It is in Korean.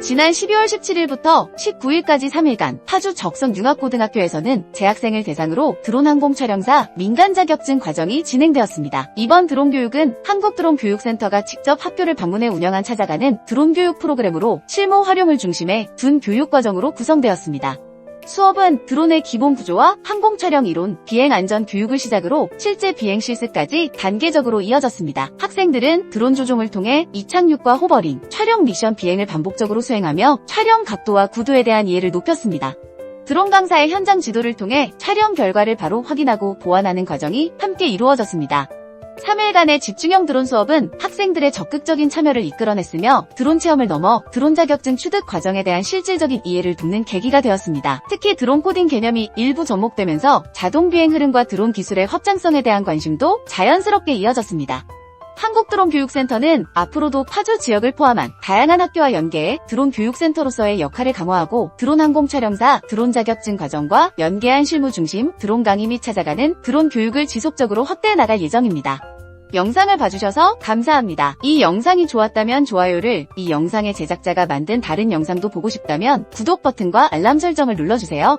지난 12월 17일부터 19일까지 3일간 파주 적성융합고등학교에서는 재학생을 대상으로 드론 항공 촬영사 민간 자격증 과정이 진행되었습니다. 이번 드론 교육은 한국드론교육센터가 직접 학교를 방문해 운영한 찾아가는 드론 교육 프로그램으로 실무 활용을 중심해 둔 교육 과정으로 구성되었습니다. 수업은 드론의 기본 구조와 항공 촬영 이론, 비행 안전 교육을 시작으로 실제 비행 실습까지 단계적으로 이어졌습니다. 학생들은 드론 조종을 통해 이착륙과 호버링, 촬영 미션 비행을 반복적으로 수행하며 촬영 각도와 구도에 대한 이해를 높였습니다. 드론 강사의 현장 지도를 통해 촬영 결과를 바로 확인하고 보완하는 과정이 함께 이루어졌습니다. 3일간의 집중형 드론 수업은 학생들의 적극적인 참여를 이끌어냈으며 드론 체험을 넘어 드론 자격증 취득 과정에 대한 실질적인 이해를 돕는 계기가 되었습니다. 특히 드론 코딩 개념이 일부 접목되면서 자동 비행 흐름과 드론 기술의 확장성에 대한 관심도 자연스럽게 이어졌습니다. 한국드론교육센터는 앞으로도 파주 지역을 포함한 다양한 학교와 연계해 드론 교육센터로서의 역할을 강화하고 드론 항공 촬영사 드론 자격증 과정과 연계한 실무 중심 드론 강의 및 찾아가는 드론 교육을 지속적으로 확대해 나갈 예정입니다. 영상을 봐주셔서 감사합니다. 이 영상이 좋았다면 좋아요를, 이 영상의 제작자가 만든 다른 영상도 보고 싶다면 구독 버튼과 알람 설정을 눌러주세요.